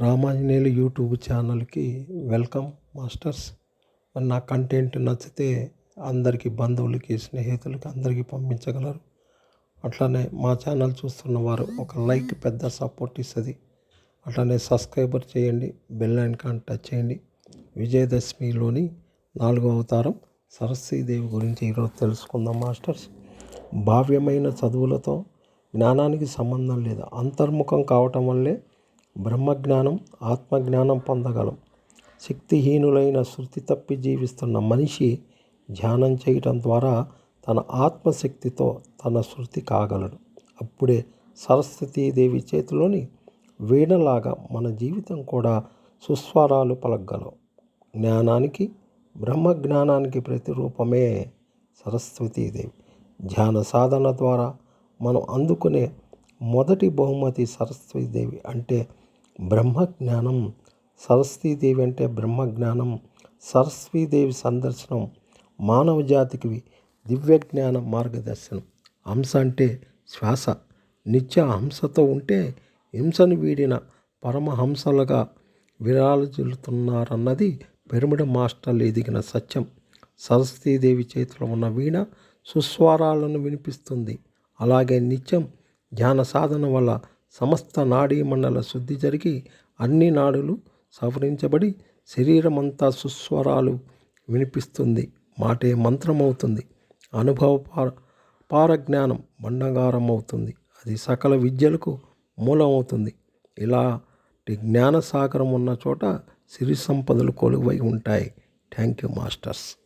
Ramanjaneyulu YouTube ఛానల్కి welcome masters. మరి నా కంటెంట్ నచ్చితే అందరికీ బంధువులకి స్నేహితులకి అందరికీ పంపించగలరు. అట్లానే మా ఛానల్ చూస్తున్న వారు ఒక లైక్ పెద్ద సపోర్ట్ ఇస్తుంది. అట్లానే సబ్స్క్రైబర్ చేయండి బెల్ ఐకాన్ టచ్ చేయండి. విజయదశమిలోని నాలుగో అవతారం సరస్వీదేవి గురించి ఈరోజు తెలుసుకుందాం మాస్టర్స్. భావ్యమైన చదువులతో జ్ఞానానికి సంబంధం లేదు. అంతర్ముఖం కావటం వల్లే బ్రహ్మజ్ఞానం ఆత్మజ్ఞానం పొందగలం. శక్తిహీనులైన శృతి తప్పి జీవిస్తున్న మనిషి ధ్యానం చేయటం ద్వారా తన ఆత్మశక్తితో తన శృతి కాగలడు. అప్పుడే సరస్వతీదేవి చేతిలోని వీణలాగా మన జీవితం కూడా సుస్వరాలు పలకగలవు. జ్ఞానానికి బ్రహ్మజ్ఞానానికి ప్రతిరూపమే సరస్వతీదేవి. ధ్యాన సాధన ద్వారా మనం అందుకునే మొదటి బహుమతి సరస్వతీదేవి అంటే బ్రహ్మజ్ఞానం సరస్వతీదేవి అంటే బ్రహ్మజ్ఞానం సరస్వీదేవి సందర్శనం మానవ జాతికి దివ్యజ్ఞాన మార్గదర్శనం. హంస అంటే శ్వాస. నిత్య హంసతో ఉంటే హింసను వీడిన పరమహంసలుగా విరాజిల్లుతున్నారన్నది పిరమిడ్ మాస్టర్లు ఎదిగిన సత్యం. సరస్వతీదేవి చేతిలో ఉన్న వీణ సుస్వరాలను వినిపిస్తుంది. అలాగే నిత్యం ధ్యాన సాధన వల్ల సమస్త నాడీ మండల శుద్ధి జరిగి అన్ని నాడులు సవరించబడి శరీరం అంతా సుస్వరాలు వినిపిస్తుంది. మాటే మంత్రం అవుతుంది అనుభవ పార పారజ్ఞానం బండగారం అవుతుంది అది సకల విద్యలకు మూలమవుతుంది. ఇలాంటి జ్ఞానసాగరం ఉన్న చోట సిరి సంపదలు కొలువై ఉంటాయి. Thank you masters.